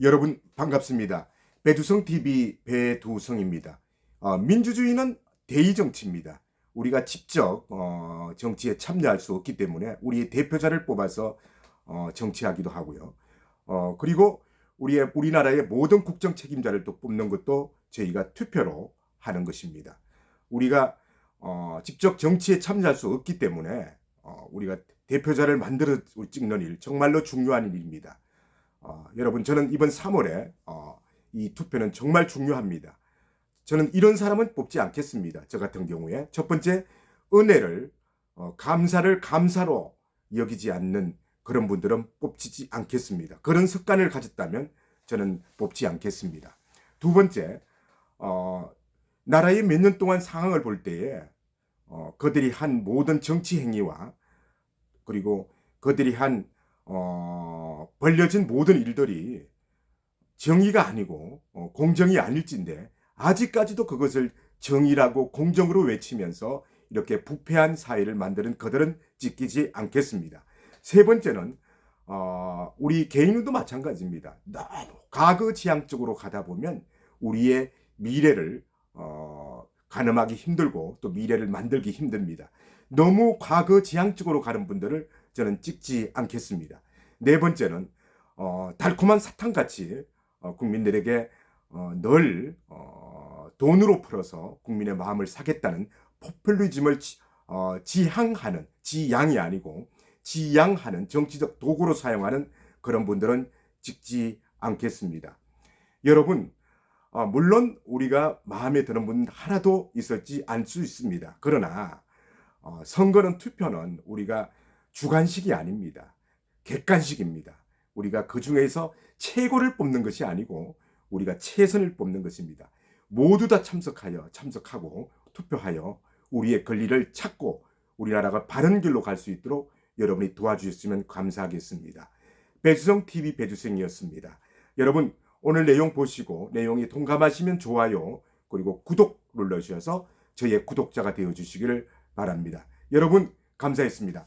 여러분 반갑습니다. 배두성 TV 배두성입니다. 어, 민주주의는 대의 정치입니다. 우리가 직접 어, 정치에 참여할 수 없기 때문에 우리의 대표자를 뽑아서 어, 정치하기도 하고요. 어, 그리고 우리의 우리나라의 모든 국정 책임자를 또 뽑는 것도 저희가 투표로 하는 것입니다. 우리가 어, 직접 정치에 참여할 수 없기 때문에 어, 우리가 대표자를 만들어 찍는 일 정말로 중요한 일입니다. 어, 여러분 저는 이번 3월에 어, 이 투표는 정말 중요합니다. 저는 이런 사람은 뽑지 않겠습니다. 저 같은 경우에 첫 번째 은혜를 어, 감사를 감사로 여기지 않는 그런 분들은 뽑지 않겠습니다. 그런 습관을 가졌다면 저는 뽑지 않겠습니다. 두 번째 어, 나라의 몇 년 동안 상황을 볼 때에 어, 그들이 한 모든 정치 행위와 그리고 그들이 한 어, 벌려진 모든 일들이 정의가 아니고 어, 공정이 아닐진데 아직까지도 그것을 정의라고 공정으로 외치면서 이렇게 부패한 사회를 만드는 그들은 찍히지 않겠습니다. 세 번째는 어, 우리 개인도 마찬가지입니다. 너무 과거 지향적으로 가다 보면 우리의 미래를 어, 가늠하기 힘들고 또 미래를 만들기 힘듭니다. 너무 과거 지향적으로 가는 분들을 저는 찍지 않겠습니다. 네 번째는 어, 달콤한 사탕같이 어, 국민들에게 어, 늘 어, 돈으로 풀어서 국민의 마음을 사겠다는 포퓰리즘을 지, 어, 지향하는 지양이 아니고 지양하는 정치적 도구로 사용하는 그런 분들은 찍지 않겠습니다. 여러분 어, 물론 우리가 마음에 드는 분 하나도 있을지 알수 있습니다. 그러나 어, 선거는 투표는 우리가 주관식이 아닙니다. 객관식입니다. 우리가 그 중에서 최고를 뽑는 것이 아니고 우리가 최선을 뽑는 것입니다. 모두 다 참석하여 참석하고 투표하여 우리의 권리를 찾고 우리나라가 바른 길로 갈 수 있도록 여러분이 도와주셨으면 감사하겠습니다. 배주성 TV 배주성이었습니다. 여러분 오늘 내용 보시고 내용이 동감하시면 좋아요 그리고 구독 눌러주셔서 저희의 구독자가 되어 주시기를 바랍니다. 여러분 감사했습니다.